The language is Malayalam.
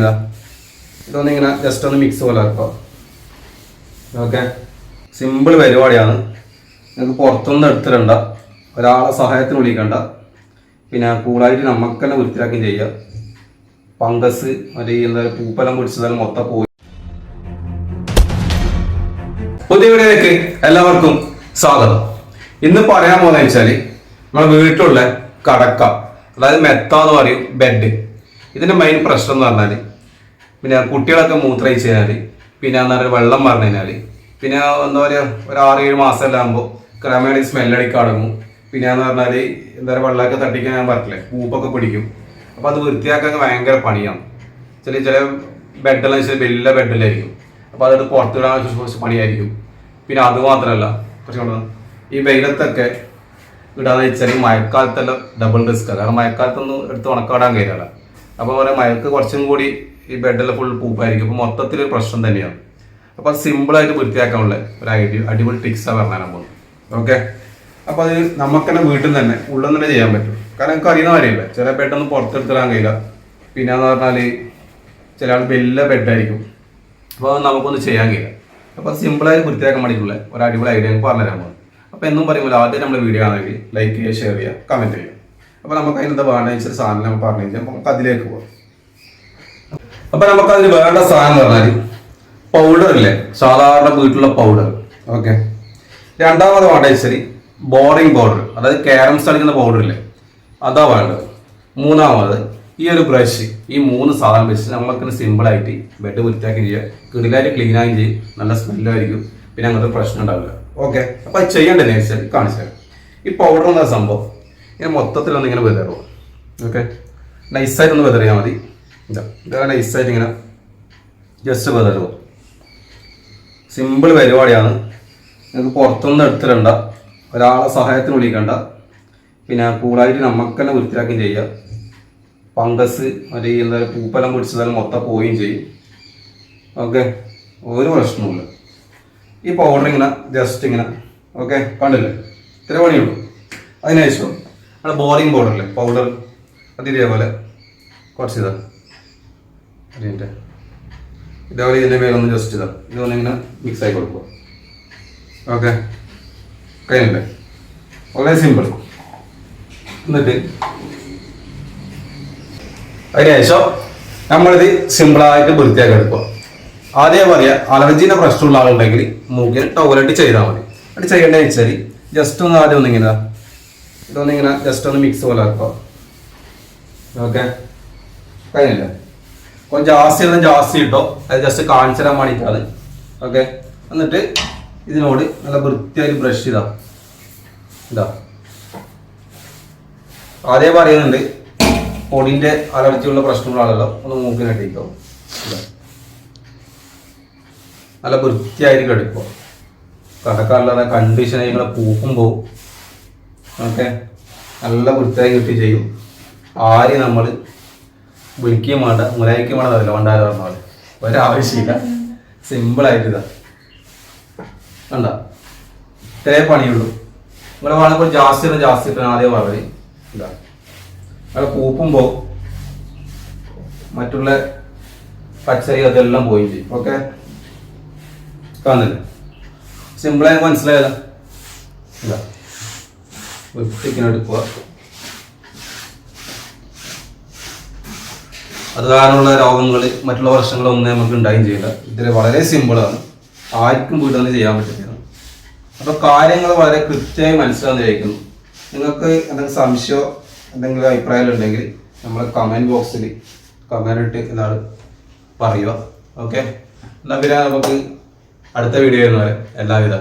ഇതാ ഇതൊന്ന് ഇങ്ങനെ ജസ്റ്റ് ഒന്ന് മിക്സ് പോലെ ആക്കുക ഓക്കെ സിമ്പിൾ പരിപാടിയാണ്. നിങ്ങൾക്ക് പുറത്തൊന്നും എടുത്തിടണ്ട. ഒരാളെ സഹായത്തിന് വിളിക്കണ്ട. പിന്നെ കൂളായിട്ട് നമുക്ക് തന്നെ വൃത്തിയാക്കുകയും ചെയ്യാം. പങ്കസ് മറ്റേ എന്താ പൂപ്പലം പിടിച്ചതെല്ലാം മൊത്തം പോയി. പുതിയ വീഡിയോയിലേക്ക് എല്ലാവർക്കും സ്വാഗതം. ഇന്ന് പറയാൻ പോകുന്നത് വെച്ചാൽ നമ്മുടെ വീട്ടിലുള്ള കടക്ക അതായത് മെത്ത എന്ന് പറയും ബെഡ് ഇതിന്റെ മെയിൻ പ്രശ്നം എന്ന് പറഞ്ഞാൽ പിന്നെ കുട്ടികളൊക്കെ മൂത്രയിച്ച് കഴിഞ്ഞാൽ പിന്നെ എന്താ പറയുക വെള്ളം പറഞ്ഞു കഴിഞ്ഞാൽ പിന്നെ എന്താ പറയുക ഒരു ആറ് ഏഴ് മാസം എല്ലാം ആകുമ്പോൾ ക്രമേണ സ്മെല്ലടിക്കാൻ തുടങ്ങും. പിന്നെ എന്ന് പറഞ്ഞാൽ എന്താ പറയുക വെള്ളമൊക്കെ തട്ടിക്കാൻ ഞാൻ പറ്റില്ല പൂപ്പൊക്കെ പിടിക്കും. അപ്പോൾ അത് വൃത്തിയാക്കാൻ ഭയങ്കര പണിയാണ്. ചില ചില ബെഡെല്ലാം വെച്ചാൽ വലിയ ബെഡിലായിരിക്കും അപ്പോൾ അതെടുത്ത് പുറത്തിടാൻ കുറച്ച് പണിയായിരിക്കും. പിന്നെ അത് മാത്രമല്ല കുറച്ച് ഈ വെയിലത്തൊക്കെ ഇടാന്ന് വെച്ചാൽ മഴക്കാലത്തെല്ലാം ഡബിൾ റിസ്ക് കാരണം മഴക്കാലത്തൊന്നും എടുത്ത് ഉണക്കാടാൻ കഴിയില്ല. അപ്പോൾ പറയാം മഴക്ക് കുറച്ചും കൂടി ഈ ബെഡെല്ലാം ഫുൾ പൂപ്പായിരിക്കും. അപ്പോൾ മൊത്തത്തിൽ ഒരു പ്രശ്നം തന്നെയാണ്. അപ്പോൾ സിമ്പിളായിട്ട് വൃത്തിയാക്കാനുള്ള ഒരു ഐഡിയ അടിപൊളി ടിക്സാണ് പറഞ്ഞാൽ പോകുന്നത്. ഓക്കെ അപ്പോൾ അത് നമുക്ക് തന്നെ വീട്ടിൽ തന്നെ ഉള്ളിൽ തന്നെ ചെയ്യാൻ പറ്റും. കാരണം നമുക്ക് അറിയുന്ന കാര്യമില്ല ചില ബെഡൊന്നും പുറത്തെടുത്തിടാൻ കഴിയില്ല. പിന്നെ എന്ന് പറഞ്ഞാൽ ചില ആൾ വലിയ ബെഡായിരിക്കും അപ്പോൾ അത് നമുക്കൊന്നും ചെയ്യാൻ കഴിയില്ല. അപ്പോൾ സിമ്പിളായി വൃത്തിയാക്കാൻ വേണ്ടിയിട്ടുള്ള ഒരു അടിപൊളി ഐഡിയ ഞങ്ങൾക്ക് പറഞ്ഞു തരാൻ പോകുന്നത്. അപ്പോൾ എന്നും പറയുമ്പോൾ ആദ്യം നമ്മൾ വീഡിയോ ആണെങ്കിൽ ലൈക്ക് ചെയ്യുക ഷെയർ ചെയ്യുക കമന്റ് ചെയ്യുക. അപ്പോൾ നമുക്ക് അതിനെന്താ വേണ്ട വെച്ചാൽ സാധനം നമുക്ക് പറഞ്ഞു കഴിഞ്ഞാൽ നമുക്ക് അതിലേക്ക് പോകാം അപ്പോൾ നമുക്ക് അതിന് വേണ്ട സാധനം എന്ന് പറഞ്ഞാൽ പൗഡർ ഇല്ലേ? സാധാരണ വീട്ടിലുള്ള പൗഡർ ഓക്കെ രണ്ടാമത് വേണ്ടത് വെച്ചാൽ ബോറിംഗ് പൗഡർ അതായത് ക്യാരംസ് കളിക്കുന്ന പൗഡർ ഇല്ലേ? അതാ വേണ്ടത്. മൂന്നാമത് ഈ ഒരു ബ്രഷ് ഈ മൂന്ന് സാധനം വെച്ച് നമ്മൾക്ക് സിമ്പിളായിട്ട് ബെഡ് വൃത്തിയാക്കി ചെയ്യുക കിടിലായിട്ട് ക്ലീൻ ആയും ചെയ്യും. നല്ല സ്മെല്ലായിരിക്കും പിന്നെ അങ്ങനത്തെ പ്രശ്നം ഉണ്ടാവില്ല. ഓക്കെ അപ്പൊ അത് ചെയ്യേണ്ടതെന്ന് വെച്ചാൽ കാണിച്ചു തരാം. ഈ പൗഡർ എന്ന സംഭവം ഇങ്ങനെ മൊത്തത്തിലൊന്ന് ഇങ്ങനെ വിതറും. ഓക്കെ നൈസായിട്ടൊന്ന് വിതറിയാൽ മതി. ഇതാ ഇങ്ങനെ ജസ്റ്റ് വിതറുക. സിമ്പിൾ പരിപാടിയാണ്. നിങ്ങൾക്ക് പുറത്തൊന്നും എടുത്തിടണ്ട. ഒരാളെ സഹായത്തിന് വിളിക്കണ്ട. പിന്നെ കൂടായിട്ട് നമുക്ക് തന്നെ വൃത്തിയാക്കുകയും ചെയ്യുക ഫംഗസ് മറ്റേ എന്താ പറയുക പൂപ്പലം പിടിച്ചതെല്ലാം മൊത്തം പോവുകയും ചെയ്യും. ഓക്കെ ഒരു പ്രശ്നവുമില്ല. ഈ പൗഡർ ഇങ്ങനെ ജസ്റ്റ് ഇങ്ങനെ ഓക്കെ കണ്ടില്ലേ? ഇത്ര പണിയുള്ളൂ. അതിനുശേഷം നമ്മുടെ ബോറിംഗ് പൗഡറില്ലേ പൗഡർ അത് ഇതേപോലെ കുറച്ച് ഇതാ. മിനിറ്റ് ഇതേപോലെ ഇതിന്റെ പേരൊന്ന് ജസ്റ്റ് ഇതാ. ഇതൊന്ന് ഇങ്ങനെ മിക്സ് ആയി കൊടുക്കുക. ഓക്കെ കഴിഞ്ഞില്ലേ? വളരെ സിമ്പിൾ എന്നിട്ട് അതിനുശേഷം നമ്മളിത് സിമ്പിളായിട്ട് വൃത്തിയാക്കി എടുക്കുക. ആദ്യം പറയാ അലർജീന്റെ പ്രശ്നമുള്ള ആളുണ്ടെങ്കിൽ മൂക്കിൽ ടോയ്ലറ്റ് ചെയ്താൽ മതി. അത് ചെയ്യേണ്ടത് വെച്ചാൽ ജസ്റ്റ് ഒന്ന് ആദ്യം ഒന്നിങ്ങനെ ഇതൊന്നിങ്ങനെ ജസ്റ്റ് ഒന്ന് മിക്സ് പോലെ ആക്കുക. ഓക്കെ കഴിഞ്ഞില്ല? കുറച്ച് ജാസ്തി ഒന്നും ജാസ്തി ഇട്ടോ. അത് ജസ്റ്റ് കാണിച്ചു തരാൻ വേണ്ടിയിട്ടാണ് ഓക്കെ എന്നിട്ട് ഇതിനോട് നല്ല വൃത്തിയായി ബ്രഷ് ചെയ്താ. ഇതാ. ആദ്യം പറയുന്നുണ്ട് പൊടിന്റെ അലർജിയുള്ള ആളുകളോ ഒന്ന് മൂക്കിനട്ടിക്കോ നല്ല വൃത്തിയായിരിക്കും എടുക്കുക കടക്കാരില്ലാതെ കണ്ടീഷൻ നിങ്ങളെ പൂക്കുമ്പോൾ ഓക്കെ നല്ല വൃത്തിയായി കിട്ടി ചെയ്യും. ആര് നമ്മൾ വിളിക്കുകയും വേണ്ട മുലായിക്കുകയും വേണ്ട അതല്ല വണ്ടാരം പറഞ്ഞ പോലെ. ഒരാവശ്യമില്ല. സിമ്പിളായിട്ട് ഇതാ. കണ്ട? ഇത്രേ പണിയുള്ളൂ. നിങ്ങളെ വേണമെങ്കിൽ ജാസ്തി ജാസ്തി ആദ്യം പറഞ്ഞത് ഇതാ. അത് പൂപ്പുമ്പോൾ മറ്റുള്ള പച്ചരി അതെല്ലാം പോയി ചെയ്യും ഓക്കെ സിമ്പിളായി മനസ്സിലായല്ലോ ഇതാ. വൃത്തിക്കിനെ അത് കാരണമുള്ള രോഗങ്ങൾ മറ്റുള്ള പ്രശ്നങ്ങളൊന്നും നമുക്ക് ഉണ്ടായും ചെയ്യില്ല. ഇതിൽ വളരെ സിമ്പിളാണ് ആർക്കും വീട്ടിൽ നിന്ന് ചെയ്യാൻ പറ്റുന്നതാണ് അപ്പൊ കാര്യങ്ങൾ വളരെ കൃത്യമായി മനസ്സിലാകുന്ന ചോദിക്കുന്നു. നിങ്ങൾക്ക് എന്തെങ്കിലും സംശയമോ എന്തെങ്കിലും അഭിപ്രായം ഉണ്ടെങ്കിൽ നമ്മൾ കമന്റ് ബോക്സിൽ കമന്റ് ഇട്ട് എന്താണ് പറയുക. ഓക്കെ എന്നാൽ പിന്നെ നമുക്ക് അടുത്ത വീഡിയോ വരുന്നവരെ എല്ലാവിധ